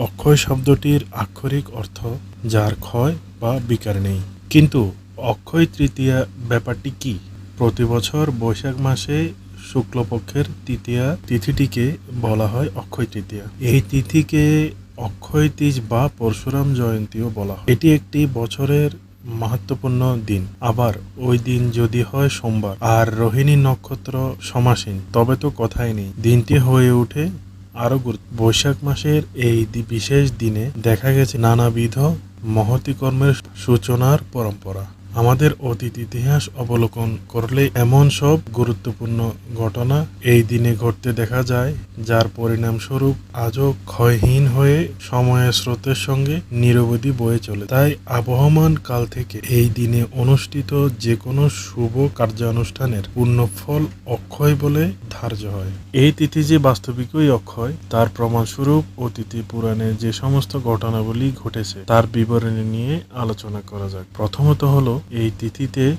অক্ষয় শব্দটির আক্ষরিক অর্থ যার ক্ষয় বা বিকার নেই। কিন্তু অক্ষয় তৃতীয়া ব্যাপারটি কি? প্রতি বছর বৈশাখ মাসে শুক্লপক্ষের তৃতীয়া তিথিটিকে বলা হয় অক্ষয় তৃতীয়া। এই তিথিকে অক্ষয় তিজ বা পরশুরাম জয়ন্তীও বলা হয়। এটি একটি বছরের মাহাত্মপূর্ণ দিন। আবার ওই দিন যদি হয় সোমবার। আর রোহিণী নক্ষত্র সমাসীন, তবে তো কথাই নেই। দিনটি হয়ে ওঠে আরও গুরুত্ব বৈশাখ মাসের এই বিশেষ দিনে দেখা গেছে নানাবিধ মহতি কর্মের সূচনার পরম্পরা। আমাদের অতীত ইতিহাস অবলোকন করলে এমন সব গুরুত্বপূর্ণ ঘটনা এই দিনে ঘটতে দেখা যায়, যার পরিণামস্বরূপ আজও ক্ষয়হীন হয়ে সময়ের স্রোতের সঙ্গে নিরবধি বয়ে চলে। তাই আবহমান কাল থেকে এই দিনে অনুষ্ঠিত যে কোনো শুভ কার্যানুষ্ঠানের পূর্ণ ফল অক্ষয় বলে ধার্য হয়। এই তিথি যে বাস্তবিকই অক্ষয়, তার প্রমাণস্বরূপ অতীতে পুরাণে যে সমস্ত ঘটনাবলী ঘটেছে, তার বিবরণী নিয়ে আলোচনা করা যাক। প্রথমত হলো এই তিথিতে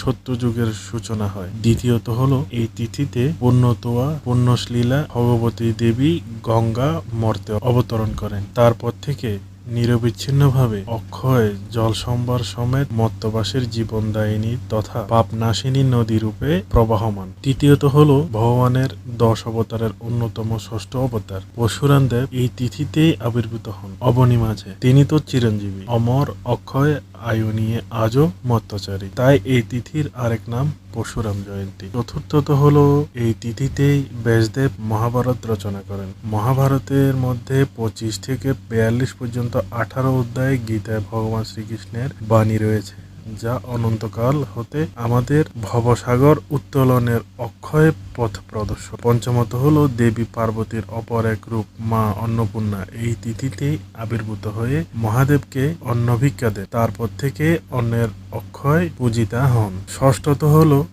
সত্যযুগের সূচনা হয়। দ্বিতীয়ত হলো, এই তিথিতে পুণ্যতোয়া, পুণ্যশ্লীলা ভগবতী দেবী গঙ্গা মর্তে অবতরণ করেন। তারপর থেকে নিরবিচ্ছিন্নভাবে অক্ষয় জল সম্ভার সমেত মত্তবাসের জীবনদায়িনী তথা পাপনাশিনী নদী রূপে প্রবাহমান। তৃতীয়ত হল, ভগবানের দশ অবতারের অন্যতম ষষ্ঠ অবতার, পরশুরাম দেব এই তিথিতেই আবির্ভূত হন। অবনী মাঝে তিনি তো চিরঞ্জীবী। অমর, অক্ষয় আয়ু নিয়ে আজও মত্তচারী। তাই এই তিথির আরেক নাম পরশুরাম জয়ন্তী। চতুর্থত হল এই তিথিতেই ব্যাসদেব মহাভারত রচনা করেন। মহাভারতের মধ্যে পঁচিশ থেকে বিয়াল্লিশ পর্যন্ত আঠারো অধ্যায় গীতায় ভগবান শ্রীকৃষ্ণের বাণী রয়েছে। যা অনন্তকাল হতে আমাদের ভবসাগর উত্তোলনের অক্ষয় পথ প্রদর্শক। পঞ্চমত হল দেবী পার্বতীর অপর এক রূপ, মা অন্নপূর্ণা। এই তিথিতে আবির্ভূত হয়ে মহাদেবকে অন্নভিক্ষা দেন। তারপর থেকে অন্নের অক্ষয় পূজিতা হন। ষষ্ঠত হল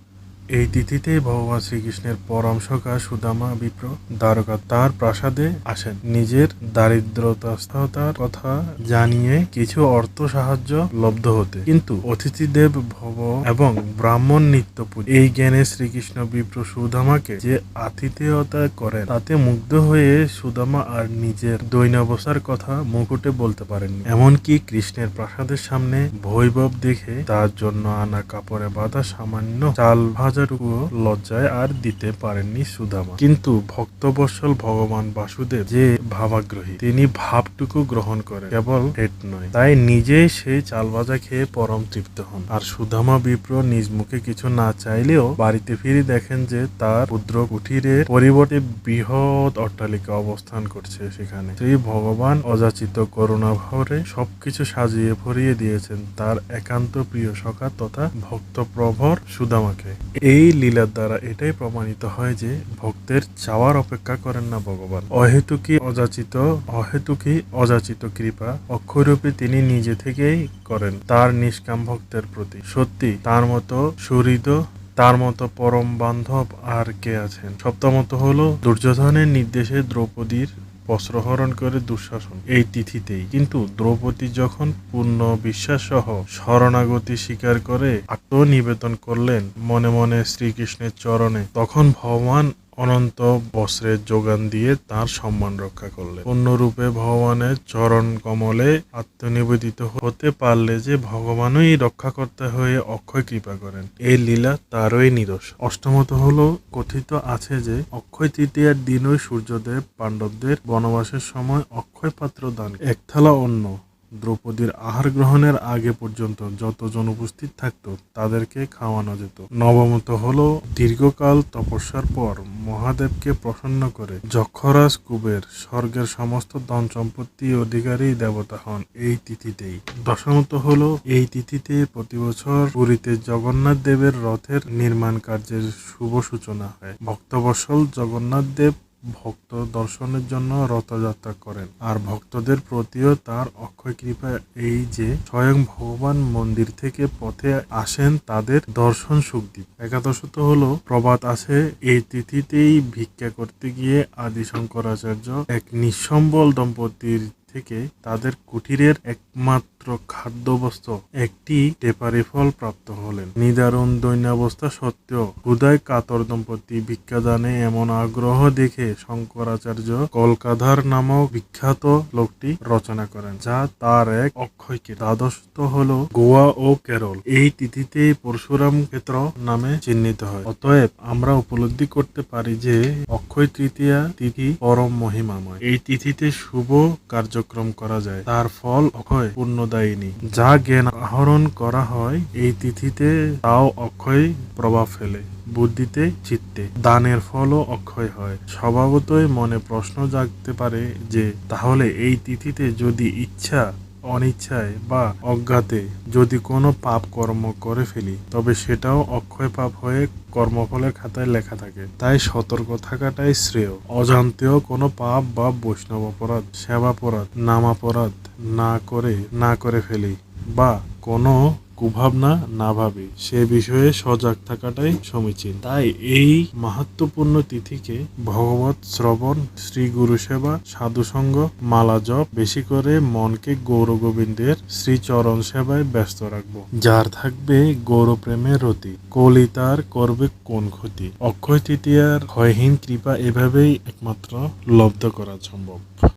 এই তিথিতে ভগবান শ্রীকৃষ্ণের পরম সখা সুদামা বিপ্র দ্বারকা তার প্রাসাদে আসেন। নিজের দারিদ্রতার কথা জানিয়ে কিছু অর্থ সাহায্য লব্ধ হতে। কিন্তু অতিথিদেব ভব এবং ব্রাহ্মণ নিত্য এই জ্ঞানে শ্রীকৃষ্ণ বিপ্র সুদামাকে যে আতিথেয়তা করেন, তাতে মুগ্ধ হয়ে সুদামা আর নিজের দৈনাবস্থার কথা মুকুটে বলতে পারেননি। এমনকি কৃষ্ণের প্রাসাদের সামনে বৈভব দেখে তার জন্য আনা কাপড়ে বাঁধা সামান্য চাল ভাজাটুকুও লজ্জায় আর দিতে পারেননি সুদামা। কিন্তু ভক্তবৎসল ভগবান বাসুদেব যে ভাবাগ্রহী তিনি ভাবটুকু গ্রহণ করেন। কেবল হেট নয় তাই নিজেই সেই চাল ভাজা খেয়ে পরম তৃপ্ত হন। আর সুদামা বিপ্র নিজ মুখে কিছু না চাইলেও বাড়িতে ফিরে দেখেন যে তার ক্ষুদ্র কুঠিরের পরিবর্তে বৃহৎ অট্টালিকা অবস্থান করছে সেখানে। সেই ভগবান অযাচিত করুণা ভরে সবকিছু সাজিয়ে ভরিয়ে দিয়েছেন তার একান্ত প্রিয় সখা তথা ভক্ত প্রভর সুদামাকে। এই লীলার দ্বারা এটাই প্রমাণিত হয় যে ভক্তের চাওয়ার অপেক্ষা করেন না ভগবান। অহেতুকি অযাচিত অহেতুকি অযাচিত কৃপা অক্ষরূপে তিনি নিজে থেকেই করেন তার নিষ্কাম ভক্তের প্রতি। সত্যি, তার মতো সুহৃদ, তার মতো পরম বান্ধব আর কে আছেন? সপ্তমত হলো, দুর্যোধনের নির্দেশে দ্রৌপদীর বস্ত্রহরণ করে দুঃশাসন, এই তিথিতেই। কিন্তু দ্রৌপদী যখন পূর্ণ বিশ্বাস সহ শরণাগতি স্বীকার করে আত্মনিবেদন করলেন মনে মনে শ্রীকৃষ্ণের চরণে, তখন ভগবান অনন্ত বস্ত্রের যোগান দিয়ে তার সম্মান রক্ষা করলেন। পূর্ণরূপে ভগবানের চরণ কমলে আত্মনিবেদিত হতে পারলে যে ভগবানই রক্ষাকর্তা হয়ে অক্ষয় কৃপা করেন, এই লীলা তারই নিদর্শন। অষ্টমত হলো, কথিত আছে যে অক্ষয় তৃতীয়ার দিনই সূর্যদেব পাণ্ডবদের বনবাসের সময় অক্ষয় পাত্র দান এক থালা অন্ন দ্রৌপদীর আহার গ্রহণের আগে পর্যন্ত যতজন উপস্থিত থাকতো, তাদেরকে খাওয়ানো যেত। নবমত হলো, দীর্ঘকাল তপস্যার পর মহাদেবকে প্রসন্ন করে যক্ষরাজ কুবের স্বর্গের সমস্ত ধন সম্পত্তি অধিকারী দেবতা হন এই তিথিতেই। দশমত হলো, এই তিথিতে প্রতি বছর পুরীতে জগন্নাথ দেবের রথের নির্মাণ কার্যের শুভ সূচনা হয়। ভক্তবৎসল জগন্নাথ দেব ভক্ত দর্শনের জন্য রথযাত্রা করেন। আর ভক্তদের প্রতিও তার অক্ষয় কৃপা এই যে স্বয়ং ভগবান মন্দির থেকে পথে আসেন, তাদের দর্শন সুখদ্বীপ একাদশত হলো প্রবাদ আছে এই তিথিতেই ভিক্ষা করতে গিয়ে আদি শঙ্করাচার্য এক নিঃসম্বল দম্পতির থেকে তাদের কুটিরের একমাত্র খাদ্যবস্তু একটি টেপারি ফল প্রাপ্ত হলেন। নিদারুণ দৈন্যাবস্থা সত্ত্বেও ক্ষুদায় কাতর দম্পতি ভিক্ষাদানে এমন আগ্রহ দেখে শঙ্করাচার্য কলকাধার নামক বিখ্যাত লোকটি রচনা করেন, যা তার এক অক্ষয়কে দ্বাদশত হল গোয়া ও কেরল। এই তিথিতে পরশুরাম ক্ষেত্র নামে চিহ্নিত হয়। অতএব আমরা উপলব্ধি করতে পারি যে অক্ষয় তৃতীয়া তিথি পরম মহিমাময়। এই তিথিতে শুভ কার্যক্রম করা যায়। তার ফল অক্ষয় পূর্ণদায়িনী যা জ্ঞান আহরণ করা হয়, এই তিথিতে তাও অক্ষয় প্রভাব ফেলে, বুদ্ধিতে চিত্তে। দানের ফলও অক্ষয় হয়। স্বভাবতই মনে প্রশ্ন জাগতে পারে যে, তাহলে এই তিথিতে যদি ইচ্ছা অনিচ্ছায় বা অজ্ঞাতে যদি কোনো পাপ কর্ম করে ফেলি, তবে সেটাও অক্ষয় পাপ হয়ে কর্মফলের খাতায় লেখা থাকে। তাই সতর্ক থাকাটাই শ্রেয়। অজান্তেও কোনো পাপ বা বৈষ্ণব অপরাধ, সেবাপরাধ, নামাপরাধ না করে না করে ফেলি বা কোনো কুভাবনা না ভাবি, সে বিষয়ে সজাগ থাকাটাই সমীচীন। তাই এই মাহাত্মপূর্ণ তিথিকে ভগবত শ্রবণ শ্রী গুরু সেবা, সাধুসঙ্গ, মালা জপ, বেশি করে মনকে গৌর গোবিন্দের শ্রীচরণ সেবায় ব্যস্ত রাখব। যার থাকবে গৌর প্রেমের রতি, কলি তার করবে কোন ক্ষতি। অক্ষয় তৃতীয়ার ক্ষয়হীন কৃপা এভাবেই একমাত্র লব্ধ করা সম্ভব।